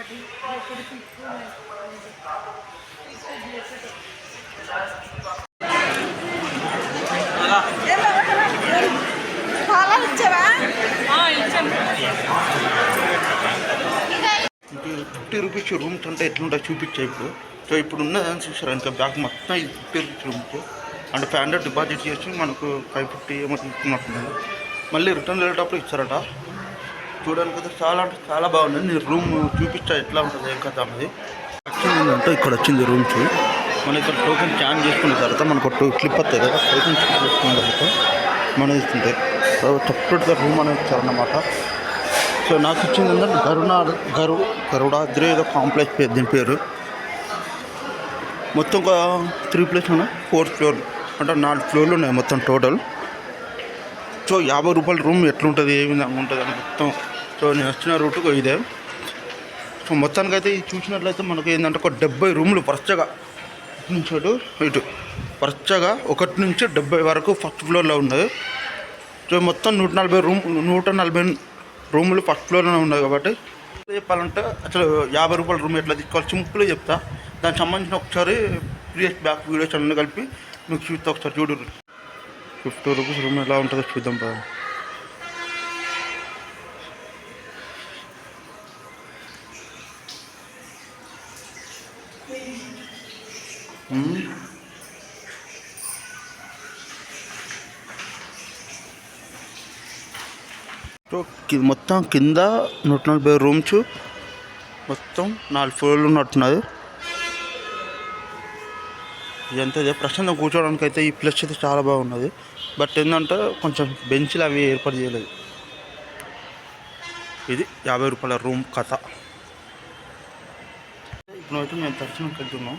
ఒకటి ఒకటి పిక్కు ఇచ్చావా ఫిఫ్టీ రూపీస్ రూమ్స్ అంటే ఎట్లుంటాయి చూపించా ఇప్పుడు. సో ఇప్పుడు ఉన్నదని చూసారు? ఇంకా బ్యాగ్ మొత్తం ఇది ఫిఫ్టీ రూపీస్ రూమ్స్. అంటే ఫైవ్ హండ్రెడ్ డిపాజిట్ చేసి మనకు ఫైవ్ ఫిఫ్టీ ఏమో తీసుకున్నట్టున్నారు. మళ్ళీ రిటర్న్ వెళ్ళేటప్పుడు ఇచ్చారట. చూడడానికి అయితే చాలా అంటే చాలా బాగుంది. నేను రూమ్ చూపించా ఎట్లా ఉంటుంది ఏం కథ అన్నది. వచ్చింది అంటే ఇక్కడ వచ్చింది రూమ్స్ మన ఇక్కడ టోకెన్ స్కాన్ చేసుకున్న తర్వాత మనకు ఒక క్లిప్ వస్తుంది కదా టోకెన్ స్కాన్ చేసుకున్న తర్వాత మన ఇస్తుంటే సపరేట్గా రూమ్ అనేది ఇచ్చారన్నమాట సో నాకు ఇచ్చింది ఏంటంటే గరుణ గరు గరుడాద్రి ఏదో కాంప్లెక్స్ పేరు దీని పేరు. మొత్తం ఒక త్రీ ప్లేస్ ఉన్నాయి ఫోర్ ఫ్లోర్ అంటే నాలుగు ఫ్లోర్లు ఉన్నాయి మొత్తం టోటల్ సో యాభై రూపాయల రూమ్ ఎట్లుంటుంది ఏ విధంగా ఉంటుంది అని మొత్తం సో నేను వచ్చిన రూట్ ఇదే. సో మొత్తానికి అయితే ఇది చూసినట్లయితే మనకు ఏంటంటే ఒక డెబ్బై రూములు వరుసగా ఇటు నుంచి అటు ఇటు. వరుసగా ఒకటి నుంచి డెబ్బై వరకు ఫస్ట్ ఫ్లోర్లో ఉన్నది. సో మొత్తం నూట నలభై రూమ్ నూట నలభై రూములు ఫస్ట్ ఫ్లోర్లోనే ఉన్నాయి కాబట్టి. చెప్పాలంటే అసలు యాభై రూపాయల రూమ్ ఎట్లా తీసుకోవాలి? సింపుల్గా చెప్తా. దానికి సంబంధించిన ఒకసారి ప్రీవియస్ బ్యాక్ వీడియోస్ అన్నీ కలిపి మీకు చూస్తే ఒకసారి చూడు. ఫిఫ్టీ రూపీస్ రూమ్ ఎలా ఉంటుందో చూద్దాం బాగా మొత్తం కింద నూట నలభై రూమ్స్. మొత్తం నాలుగు ఫ్లోర్లు ఉన్నట్టున్నది. ఇదంతా ఇదే. ప్రశాంతం కూర్చోవడానికి అయితే ఈ ప్లేస్ అయితే చాలా బాగున్నది. బట్ ఏంటంటే కొంచెం బెంచ్లు అవి ఏర్పాటు చేయలేదు. ఇది యాభై రూపాయల రూమ్ కథ. అయితే మేము దర్శనంకి వెళ్తున్నాం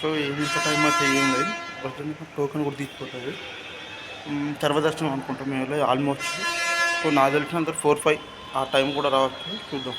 సో ఎంత టైం అయితే ఏం లేదు. ప్రస్తుతానికి టోకెన్ కూడా తీసుకుంటుంది సర్వదర్శనం అనుకుంటాం మేము. ఆల్మోస్ట్. సో నాకు తెలిసినంత ఫోర్ ఫైవ్ ఆ టైం కూడా రావచ్చు. చూద్దాం.